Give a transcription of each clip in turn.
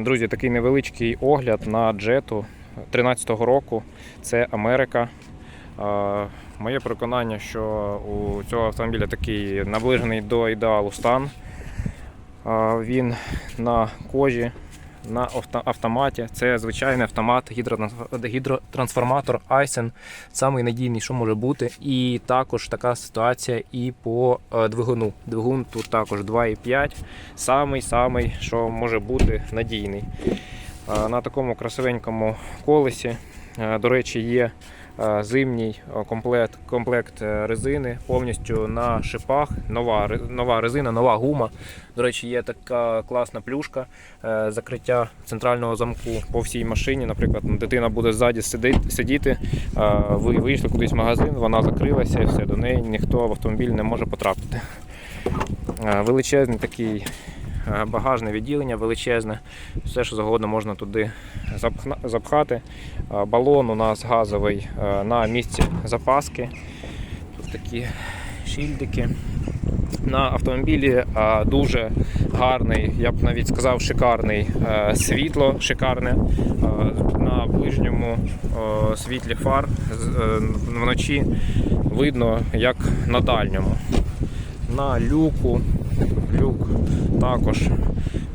Друзі, такий невеличкий огляд на джету 13-го року. Це Америка. Моє переконання, що у цього автомобіля такий наближений до ідеалу стан. Він на кожі, на авто- автоматі. Це звичайний автомат, гідротрансформатор Айсен, самий надійний, що може бути. І також така ситуація і по е, двигуну. Двигун тут також 2,5, самий самий, що може бути надійний. Е, На такому красивенькому колесі, е, до речі, є зимній е, комплект, комплект е, резини повністю на шипах. Нова, нова резина, нова гума. До речі, є така класна плюшка е, закриття центрального замку по всій машині. Наприклад, дитина буде ззаді сидіти, е, ви вийшли кудись в магазин, вона закрилася і все, до неї ніхто в автомобіль не може потрапити. Е, Величезний такий е, багажне відділення, величезне, все, що завгодно можна туди запхати. Е, Балон у нас газовий е, на місці запаски. Тут такі шильдики. На автомобілі е, дуже гарний, я б навіть сказав, шикарний е, світло, шикарне. Е, На ближньому е, світлі фар е, вночі видно, як на дальньому. На люку, люк також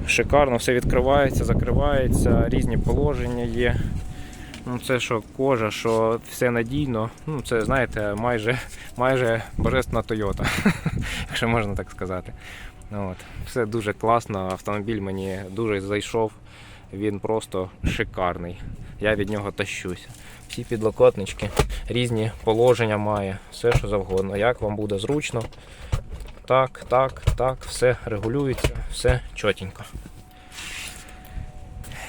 шикарно, все відкривається, закривається, різні положення є. Ну, це що кожа, що все надійно. Ну, це, знаєте, майже, майже божественна Тойота, якщо можна так сказати. Ну, От. Все дуже класно, автомобіль мені дуже зайшов. Він просто шикарний. Я від нього тащуся. Всі підлокотнички, різні положення має, все що завгодно. Як вам буде зручно. Так, так, так, все регулюється, все чотенько.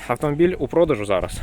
Автомобіль у продажу зараз.